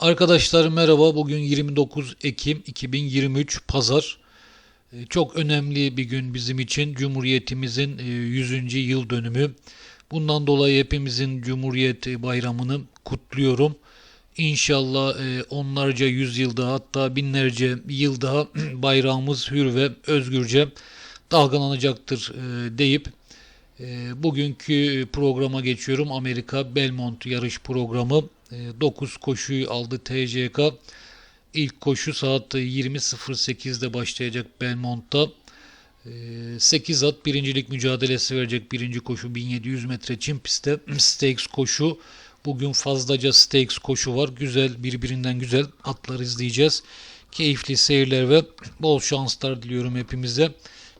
Arkadaşlar merhaba. Bugün 29 Ekim 2023 Pazar. Ee, Çok önemli bir gün bizim için. Cumhuriyetimizin e, 100. yıl dönümü. Bundan dolayı hepimizin Cumhuriyet Bayramı'nı kutluyorum. İnşallah e, onlarca yüzyılda hatta binlerce yıl daha bayrağımız hür ve özgürce dalgalanacaktır e, deyip e, bugünkü programa geçiyorum. Amerika Belmont yarış programı. 9 koşuyu aldı TCK. İlk koşu saat 20.08'de başlayacak Belmont'ta. 8 at birincilik mücadelesi verecek birinci koşu 1700 metre çim pistte. Stakes koşu. Bugün fazlaca Stakes koşu var. Güzel birbirinden güzel atlar izleyeceğiz. Keyifli seyirler ve bol şanslar diliyorum hepimize.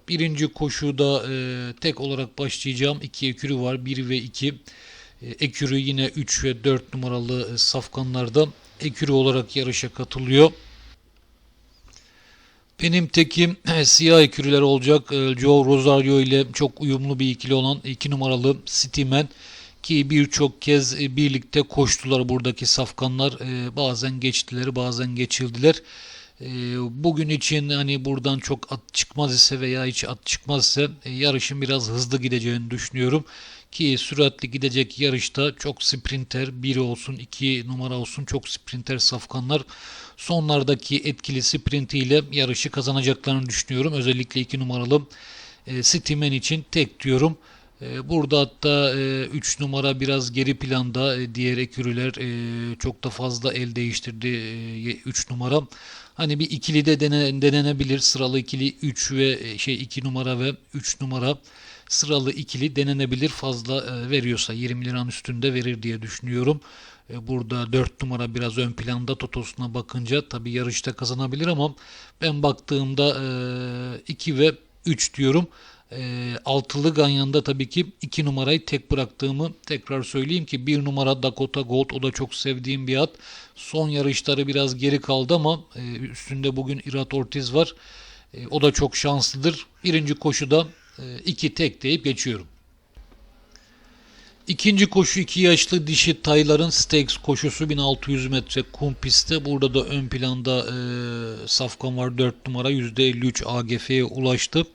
Birinci koşuda e, tek olarak başlayacağım. İki ekürü var. 1 ve 2. E, ekürü yine 3 ve 4 numaralı e, safkanlarda ekürü olarak yarışa katılıyor. Benim tekim e, siyah ekürüler olacak. Joe Rosario ile çok uyumlu bir ikili olan 2 numaralı Cityman ki birçok kez birlikte koştular buradaki safkanlar. Bazen geçtiler, bazen geçildiler. Bugün için hani buradan çok at çıkmaz ise veya hiç at çıkmaz ise yarışın biraz hızlı gideceğini düşünüyorum. Ki süratli gidecek yarışta çok sprinter biri olsun iki numara olsun çok sprinter safkanlar sonlardaki etkili sprintiyle yarışı kazanacaklarını düşünüyorum. Özellikle iki numaralı e, Cityman için tek diyorum. E, burada hatta 3 e, numara biraz geri planda e, diğer ekürüler e, çok da fazla el değiştirdi 3 e, numara. Hani bir ikili de dene, denenebilir sıralı ikili 3 ve e, şey 2 numara ve 3 numara sıralı ikili denenebilir fazla e, veriyorsa 20 liranın üstünde verir diye düşünüyorum. E, burada 4 numara biraz ön planda totosuna bakınca tabi yarışta kazanabilir ama ben baktığımda 2 ve 3 diyorum. E, altılı Ganyan'da tabii ki 2 numarayı tek bıraktığımı tekrar söyleyeyim ki 1 numara Dakota Gold o da çok sevdiğim bir at. Son yarışları biraz geri kaldı ama üstünde bugün Irat Ortiz var. o da çok şanslıdır. Birinci koşuda 2 tek deyip geçiyorum. İkinci koşu 2 yaşlı dişi Taylar'ın Stakes koşusu 1600 metre kum pistte. Burada da ön planda e, Safkan var 4 numara %53 AGF'ye ulaştı.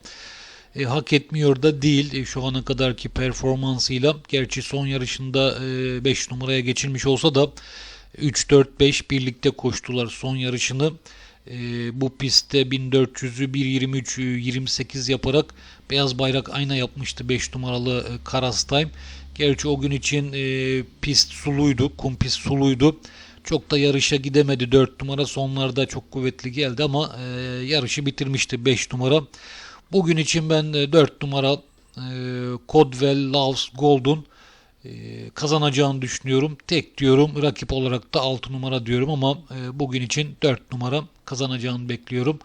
E, hak etmiyor da değil e, şu ana kadarki performansıyla. Gerçi son yarışında 5 e, numaraya geçilmiş olsa da 3-4-5 birlikte koştular son yarışını. E, bu pistte 1400'ü 1.23 28 yaparak beyaz bayrak ayna yapmıştı 5 numaralı e, Karas Time. Gerçi o gün için e, pist suluydu, kum pist suluydu. Çok da yarışa gidemedi 4 numara sonlarda çok kuvvetli geldi ama e, yarışı bitirmişti 5 numara. Bugün için ben 4 e, numara e, Codwell Loves Golden e, kazanacağını düşünüyorum. Tek diyorum. Rakip olarak da 6 numara diyorum ama e, bugün için 4 numara kazanacağını bekliyorum.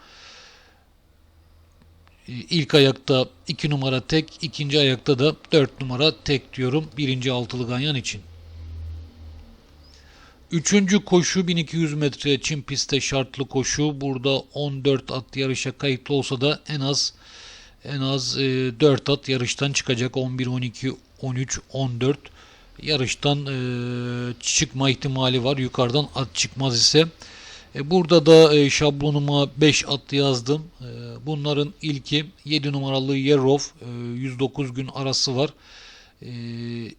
E, ilk ayakta 2 numara tek, ikinci ayakta da 4 numara tek diyorum. Birinci altılı ganyan için. Üçüncü koşu 1200 metre çim pistte şartlı koşu. Burada 14 at yarışa kayıtlı olsa da en az en az e, 4 at yarıştan çıkacak. 11, 12, 13, 14 yarıştan e, çıkma ihtimali var. Yukarıdan at çıkmaz ise. E, burada da e, şablonuma 5 at yazdım. E, bunların ilki 7 numaralı Yerov. E, 109 gün arası var. E,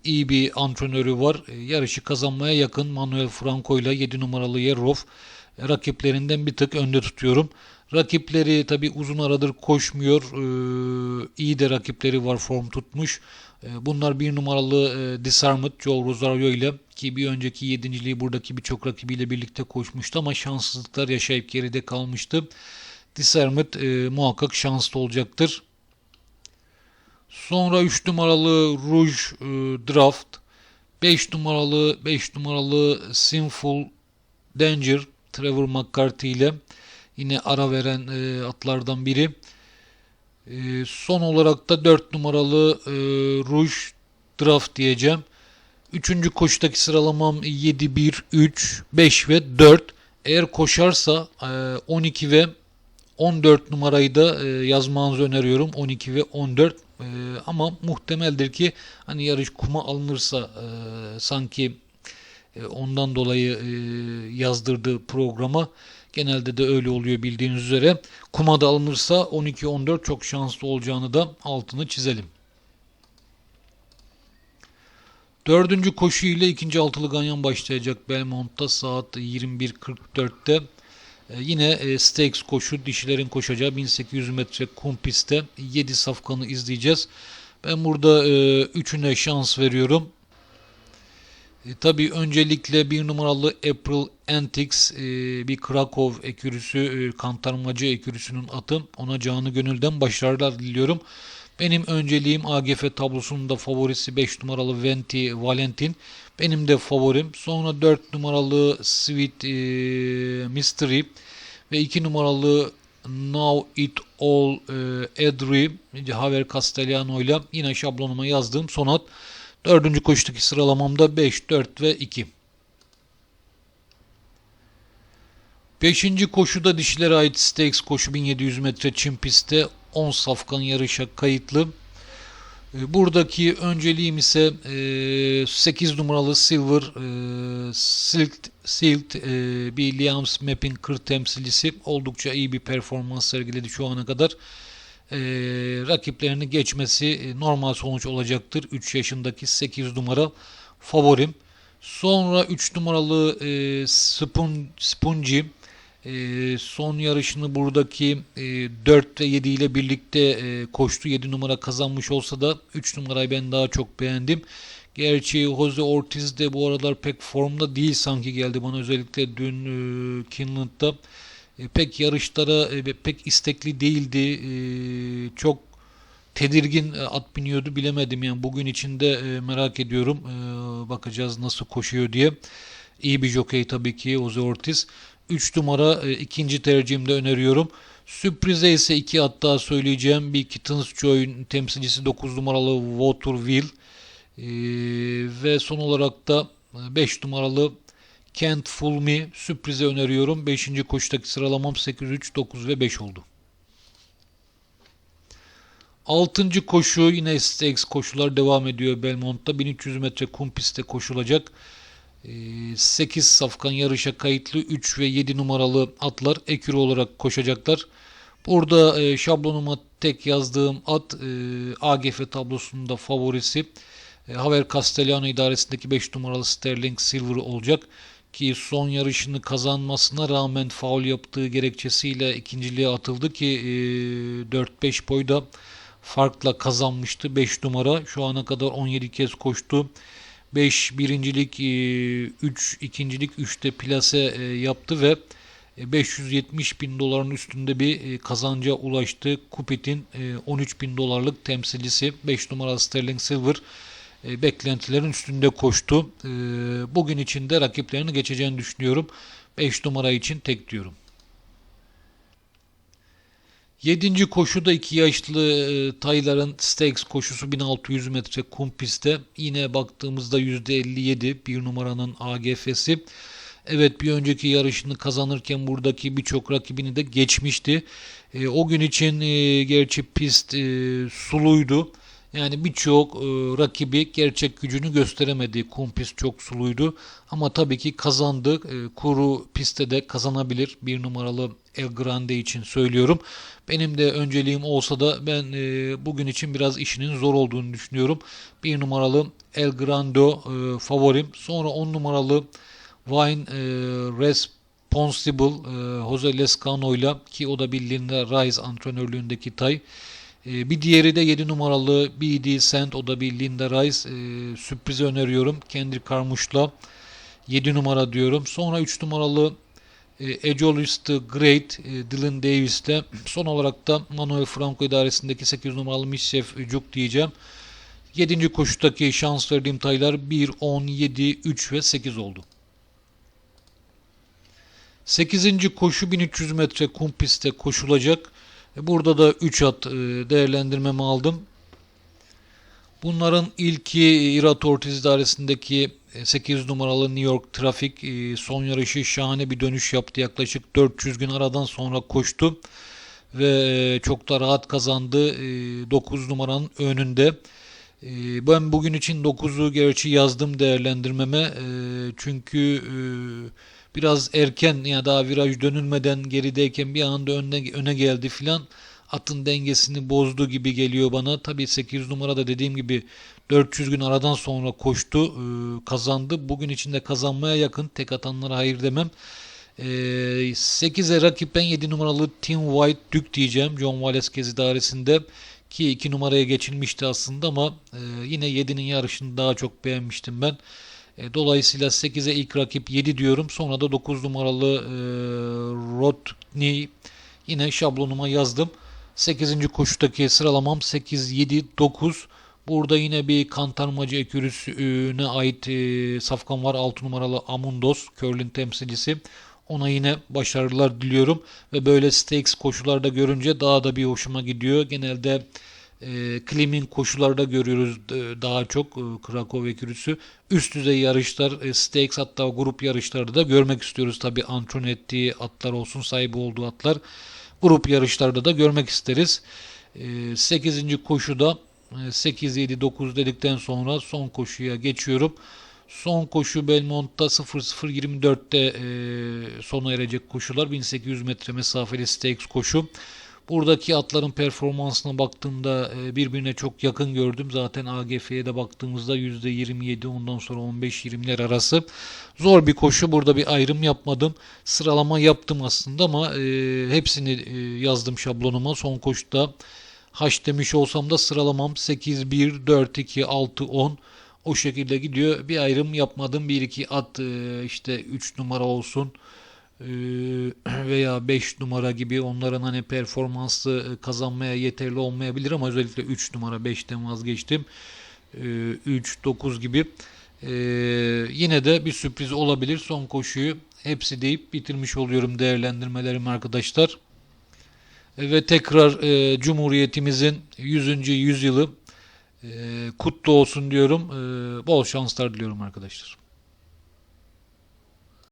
iyi bir antrenörü var. E, yarışı kazanmaya yakın Manuel Franco ile 7 numaralı Yerov e, rakiplerinden bir tık önde tutuyorum. Rakipleri tabi uzun aradır koşmuyor. Ee, iyi de rakipleri var form tutmuş. Bunlar bir numaralı e, Disarmed Joe Rosario ile ki bir önceki yedinciliği buradaki birçok rakibiyle birlikte koşmuştu ama şanssızlıklar yaşayıp geride kalmıştı. Disarmed e, muhakkak şanslı olacaktır. Sonra 3 numaralı Rouge e, Draft, 5 numaralı 5 numaralı Sinful Danger Trevor McCarthy ile Yine ara veren e, atlardan biri. E, son olarak da 4 numaralı e, Rouge Draft diyeceğim. Üçüncü koşudaki sıralamam 7, 1, 3, 5 ve 4. Eğer koşarsa e, 12 ve 14 numarayı da e, yazmanızı öneriyorum. 12 ve 14 e, ama muhtemeldir ki hani yarış kuma alınırsa e, sanki ondan dolayı e, yazdırdı programa. Genelde de öyle oluyor bildiğiniz üzere. Kumada alınırsa 12-14 çok şanslı olacağını da altını çizelim. Dördüncü koşu ile ikinci altılı ganyan başlayacak Belmont'ta saat 21.44'te. Ee, yine e, Stakes koşu dişilerin koşacağı 1800 metre kum pistte 7 safkanı izleyeceğiz. Ben burada e, şans veriyorum. E, tabii öncelikle bir numaralı April Antics e, bir Krakow ekürüsü, e, kantarmacı ekürüsünün atı. Ona canı gönülden başarılar diliyorum. Benim önceliğim AGF tablosunun da favorisi 5 numaralı Venti Valentin. Benim de favorim. Sonra 4 numaralı Sweet e, Mystery ve 2 numaralı Now It All e, Edry Haver Castellano ile yine şablonuma yazdığım sonat. Dördüncü koşudaki sıralamamda 5, 4 ve 2. Beşinci koşuda dişilere ait Stakes koşu 1700 metre çim pistte 10 safkan yarışa kayıtlı. E, buradaki önceliğim ise 8 e, numaralı Silver e, Silt, Silt bir Liams Map'in kır temsilcisi oldukça iyi bir performans sergiledi şu ana kadar. Rakiplerini geçmesi normal sonuç olacaktır. 3 yaşındaki 8 numara favorim. Sonra 3 numaralı Spun, Spunji e, son yarışını buradaki e, 4 ve 7 ile birlikte e, koştu. 7 numara kazanmış olsa da 3 numarayı ben daha çok beğendim. Gerçi Jose Ortiz de bu aralar pek formda değil sanki geldi bana özellikle dün e, Kinland'da. E, pek yarışlara e, pek istekli değildi. E, çok tedirgin e, at biniyordu bilemedim yani bugün içinde e, merak ediyorum. E, bakacağız nasıl koşuyor diye. İyi bir jockey tabii ki Jose Ortiz. 3 numara e, ikinci tercihimde öneriyorum. Sürprize ise iki at daha söyleyeceğim. Bir Kittens Joy'un temsilcisi 9 numaralı Waterville. E, ve son olarak da 5 e, numaralı Kent Fool Me sürprize öneriyorum. 5. koşudaki sıralamam 8, 3, 9 ve 5 oldu. 6. koşu yine Stakes koşular devam ediyor Belmont'ta. 1300 metre kum pistte koşulacak. 8 ee, safkan yarışa kayıtlı 3 ve 7 numaralı atlar ekürü olarak koşacaklar. Burada e, şablonuma tek yazdığım at e, AGF tablosunda favorisi e, Haver Castellano idaresindeki 5 numaralı Sterling Silver olacak. Ki son yarışını kazanmasına rağmen faul yaptığı gerekçesiyle ikinciliğe atıldı ki e, 4-5 boyda farkla kazanmıştı 5 numara. Şu ana kadar 17 kez koştu. 5 birincilik, 3 e, ikincilik, 3'te plase e, yaptı ve 570 e, bin doların üstünde bir kazanca ulaştı. Kupit'in 13 bin dolarlık temsilcisi 5 numaralı Sterling Silver beklentilerin üstünde koştu. Bugün içinde rakiplerini geçeceğini düşünüyorum. 5 numara için tek diyorum. Yedinci koşuda iki yaşlı e, Tayların Stakes koşusu 1600 metre kum pistte. Yine baktığımızda %57 bir numaranın AGF'si. Evet bir önceki yarışını kazanırken buradaki birçok rakibini de geçmişti. E, o gün için e, gerçi pist e, suluydu. Yani birçok e, rakibi gerçek gücünü gösteremedi. Kum pist çok suluydu. Ama tabii ki kazandı. E, kuru pistte de kazanabilir. Bir numaralı El Grande için söylüyorum. Benim de önceliğim olsa da ben e, bugün için biraz işinin zor olduğunu düşünüyorum. Bir numaralı El Grande e, favorim. Sonra on numaralı Wine e, Responsible e, Jose Lescano ile ki o da bildiğinde Rise antrenörlüğündeki tay. E, bir diğeri de 7 numaralı BD Sand o da bir Linda Rice. E, sürprizi öneriyorum. Kendrick Carmouche'la 7 numara diyorum. Sonra 3 numaralı e, Ejolis the Great, e, Dylan Davis'le son olarak da Manuel Franco idaresindeki 8 numaralı Mischef Cuk diyeceğim. 7. koşudaki şans verdiğim taylar 1, 10, 7, 3 ve 8 oldu. 8. koşu 1300 metre kum pistte koşulacak. E, burada da 3 at e, değerlendirmemi aldım. Bunların ilki Irat Ortiz idaresindeki 8 numaralı New York Trafik e, son yarışı şahane bir dönüş yaptı. Yaklaşık 400 gün aradan sonra koştu ve çok da rahat kazandı. 9 numaranın önünde. Ben bugün için 9'u gerçi yazdım değerlendirmeme. Çünkü e, biraz erken ya daha viraj dönülmeden gerideyken bir anda öne, öne geldi filan. Atın dengesini bozdu gibi geliyor bana. Tabii 8 numarada dediğim gibi 400 gün aradan sonra koştu, e, kazandı. Bugün içinde kazanmaya yakın. Tek atanlara hayır demem. Ee, 8'e rakip ben 7 numaralı Tim White Duke diyeceğim. John Valesquez idaresinde ki 2 numaraya geçilmişti aslında ama e, yine 7'nin yarışını daha çok beğenmiştim ben. E, dolayısıyla 8'e ilk rakip 7 diyorum. Sonra da 9 numaralı e, Rodney yine şablonuma yazdım. 8. koşudaki sıralamam 8, 7, 9. Burada yine bir kantarmacı ekürüsüne ait e, safkan var. 6 numaralı Amundos, Curlin temsilcisi. Ona yine başarılar diliyorum. Ve böyle stakes koşularda görünce daha da bir hoşuma gidiyor. Genelde e, Klim'in koşularda görüyoruz e, daha çok e, Krakow ekürüsü. Üst düzey yarışlar, e, stakes hatta grup yarışlarda da görmek istiyoruz. Tabi antren ettiği atlar olsun, sahibi olduğu atlar. Grup yarışlarda da görmek isteriz. E, 8. koşuda 8-7-9 dedikten sonra son koşuya geçiyorum. Son koşu Belmont'ta 0024'te e, sona erecek koşular. 1800 metre mesafeli stakes koşu. Buradaki atların performansına baktığımda e, birbirine çok yakın gördüm. Zaten AGF'ye de baktığımızda %27 ondan sonra 15-20'ler arası. Zor bir koşu. Burada bir ayrım yapmadım. Sıralama yaptım aslında ama e, hepsini e, yazdım şablonuma. Son koşuda H demiş olsam da sıralamam 8, 1, 4, 2, 6, 10 o şekilde gidiyor. Bir ayrım yapmadım. 1, 2 at e, işte 3 numara olsun e, veya 5 numara gibi onların hani performansı e, kazanmaya yeterli olmayabilir ama özellikle 3 numara 5'ten vazgeçtim. 3, 9 gibi. Yine de bir sürpriz olabilir. Son koşuyu hepsi deyip bitirmiş oluyorum değerlendirmelerim arkadaşlar. Ve tekrar e, Cumhuriyetimizin 100. yüzyılı e, kutlu olsun diyorum. E, bol şanslar diliyorum arkadaşlar.